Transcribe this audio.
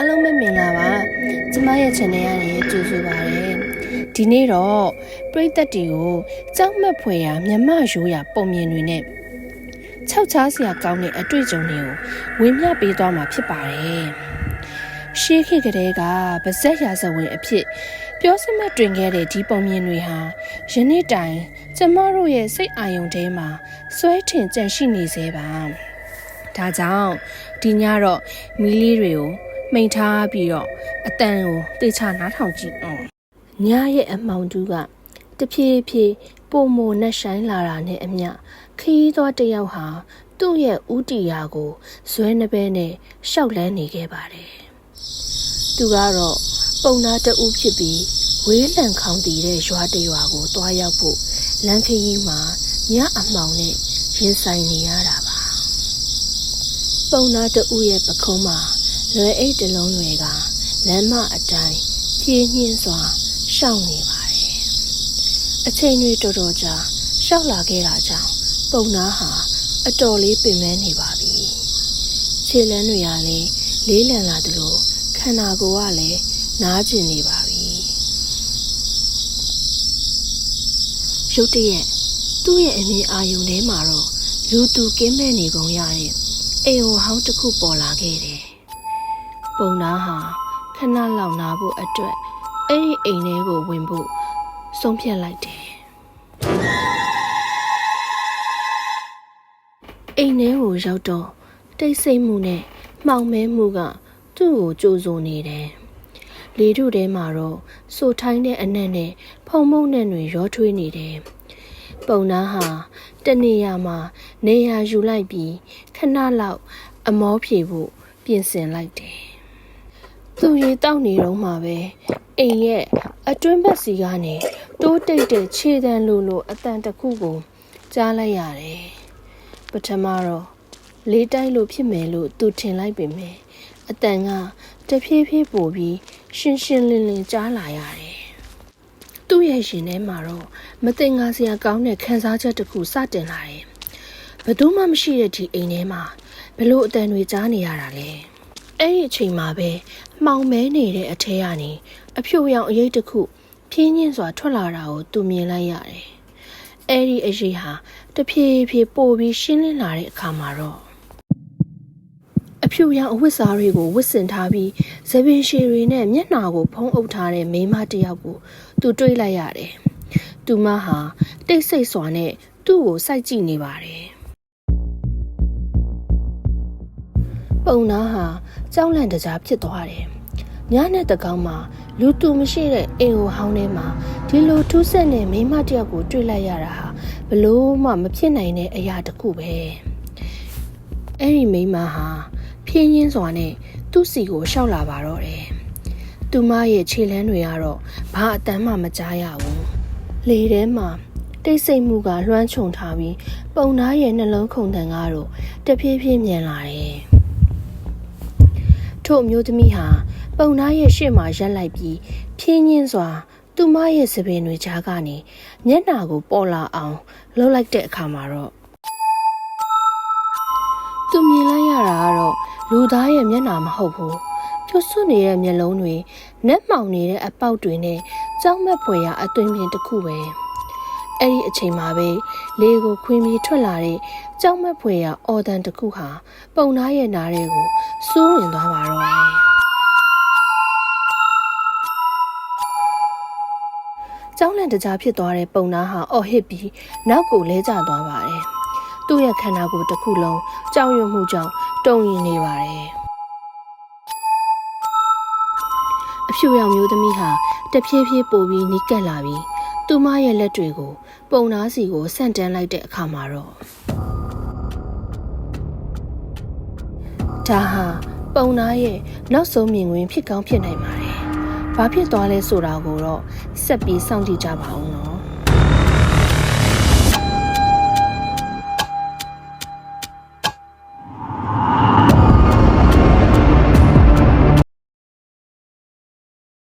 အားလုံးပဲမင်္ဂလာပါကျမရဲ့ channel ကနေကြိုဆိုပါရစေဒီနေ့တော့ပရိသတ်တွေကိုကြောက်မက်ဖွယ်ရာမြမရိုးရာပုံမြင်တွေနဲ့ခြောက်ချားစရာကောင်းတဲ့အတွေ့အကြုံတွေကိုဝေမျှပေးသွားမှာဖြစ်ပါတယ်ရှေးခေတ်ကတည်းကဗဇက်ရာဇဝင်အဖြစ် ပြောစမတ်တွင်ခဲ့တဲ့ဒီပုံမြင်တွေဟာယနေ့တိုင် ကျမတို့ရဲ့စိတ်အာရုံထဲမှာစွဲထင်ကြန့်ရှိနေသေးပါဒါကြောင့်ဒီညတော့မီလီတွေကို မိန်ထားပြီးတော့အတန်ကိုတေချာနားထောင်ကြည့်အောင်ညရဲ့အမောင်တူးကတဖြည်းဖြည်းပုံမနဲ့ဆိုင်လာတာနဲ့အမျှခရီးသွားတစ်ယောက်ဟာသူ့ရဲ့ဥတီယာကိုဇွဲနှပဲနဲ့ရှောက်လန်းနေခဲ့ပါတယ်သူကတော့ပုံနာတအူးဖြစ်ပြီးဝေးလံခေါင်တည်တဲ့ရွာတရွာကိုတွားရောက်ဖို့လမ်းခရီးမှာညအမှောင်နဲ့ရင်ဆိုင်နေရတာပါပုံနာတအူးရဲ့ပခုံးမှာ လွယ်အိတ်တစ်လုံးတွေကလမ်းမအတိုင်းပြင်းညင်းစွာရှောင်နေပါတယ်အချိန်တွေတော်တော်ကြာရှောက်လာခဲ့တာကြောင့်ပုံနာဟာအတော်လေးပင်ပန်းနေပါပြီခြေလန်းတွေကလည်းလေးလံလာသလိုခန္ဓာကိုယ်ကလည်းနားကျင်နေပါပြီရုတ်တရက်သူ့ရဲ့အမြင်အာရုံထဲမှာတော့လူသူကင်းမဲ့နေကုန်ရတဲ့အိမ်ဟိုဟောင်းတစ်ခုပေါ်လာခဲ့တယ် ပုံနာဟာခဏလောက်နာဖို့အတွက်အဲ့ဒီအိမ်ထဲကိုဝင်ဖို့ဆုံးဖြတ်လိုက်တယ်အိမ်ထဲကိုရောက်တော့တိတ်ဆိတ်မှုနဲ့မှောင်မဲမှုကသူ့ကိုကြိုးစိုးနေတယ်လေထုထဲမှာတော့စိုးထိုင်းတဲ့အနက်နဲ့ဖုံမုံနဲ့တွေရောထွေးနေတယ်ပုံနာဟာတနေရာမှာနေရာယူလိုက်ပြီးခဏလောက်အမောဖြေဖို့ပြင်ဆင်လိုက်တယ် သူရေတောက်နေတော့မှပဲအိမ်ရဲ့အတွင်းဘက်စီကနေတိုးတိတ်တဲ့ခြေတန်းလိုလိုအတန်တစ်ခုကိုကြားလိုက်ရတယ်ပထမတော့လေးတိုက်လို့ဖြစ်မယ်လို့သူထင်လိုက်ပေမဲ့အတန်ကတဖြည်းဖြည်းပိုပြီးရှင်းရှင်းလင်းလင်းကြားလာရတယ်သူ့ရဲ့ရှင်ထဲမှာတော့မတင်ငါစရာကောင်းတဲ့ခံစားချက်တစ်ခုစတင်လာတယ်ဘယ်သူမှမရှိတဲ့ဒီအိမ်ထဲမှာဘလို့အတန်တွေကြားနေရတာလဲ အဲ့ဒီအချိန်မှာပဲမှောင်မဲနေတဲ့အထဲကနေအဖြူရောင်အရေးတစ်ခုဖြင်းညင်းစွာထွက်လာတာကိုသူမြင်လိုက်ရတယ်။အဲ့ဒီအရေးဟာတဖြည်းဖြည်းပိုပြီးရှင်းလင်းလာတဲ့အခါမှာတော့အဖြူရောင်အဝတ်စားတွေကိုဝတ်ဆင်ထားပြီးသပင်ရှည်တွေနဲ့မျက်နှာကိုဖုံးအုပ်ထားတဲ့မိန်းမတစ်ယောက်ကိုသူတွေ့လိုက်ရတယ်။သူမဟာတိတ်ဆိတ်စွာနဲ့သူ့ကိုစိုက်ကြည့်နေပါတယ်။ ပုံနာဟာကြောက်လန့်တကြားဖြစ်သွားတယ်။ညနဲ့တကောင်မှာလူသူမရှိတဲ့အိမ်ကိုဟောင်းထဲမှာဒီလိုထူးဆန်းတဲ့မိန်းမတစ်ယောက်ကိုတွေ့လိုက်ရတာဟာဘလို့မှမဖြစ်နိုင်တဲ့အရာတစ်ခုပဲ။အဲ့ဒီမိန်းမဟာဖြင်းရင်းစွာနဲ့သူ့စီကိုရှောက်လာပါတော့တယ်။သူမရဲ့ခြေလမ်းတွေကတော့ဘာအတမ်းမှမကြားရဘူး။လေထဲမှာတိတ်ဆိတ်မှုကလွှမ်းခြုံထားပြီးပုံသားရဲ့နှလုံးခုန်တန်ကတော့တဖြည်းဖြည်းမြန်လာတယ်။ ထို့အမျိုးသမီးဟာပုံသားရဲ့ရှေ့မှာရက်လိုက်ပြီးဖြင်းညင်းစွာ သူမရဲ့စပင်တွေကြားကနေမျက်နှာကိုပေါ်လာအောင်လှုပ်လိုက်တဲ့အခါမှာတော့သူမြင်လိုက်ရတာကတော့လူသားရဲ့မျက်နှာမဟုတ်ဘူးပြွစွနေတဲ့မျက်လုံးတွေနက်မှောင်နေတဲ့အပေါက်တွေနဲ့ကြောက်မက်ဖွယ်ရာအသွင်ပြင်တစ်ခုပဲ အဲ့ဒီအချိန်မှာပဲလေကိုခွင်းပြီးထွက်လာတဲ့ကြောက်မက်ဖွယ်ရာအော်တန်တစ်ခုဟာပုံသားရဲ့နားတွေကိုစိုးဝင်သွားပါတော့တယ်ကျောင်းလန့်တကြားဖြစ်သွားတဲ့ပုံနာဟာအော်ဟစ်ပြီးနောက်ကိုလဲကျသွားပါတယ်။သူ့ရဲ့ခန္ဓာကိုယ်တစ်ခုလုံးကြောက်ရွံ့မှုကြောင့်တုန်ရင်နေပါတယ်။အဖြူရောင်မျိုးသမီးဟာတဖြည်းဖြည်းပိုပြီးနီးကပ်လာပြီး သူမရဲ့လက်တွေကိုပုံနာစီကိုဆန့်တန်းလိုက်တဲ့အခါမှာတော့ဒါဟာပုံနာရဲ့နောက်ဆုံးမြင်ကွင်းဖြစ်ကောင်းဖြစ်နိုင်ပါတယ်။ဘာဖြစ်သွားလဲဆိုတာကိုတော့ဆက်ပြီးစောင့်ကြည့်ကြပါဦးနော်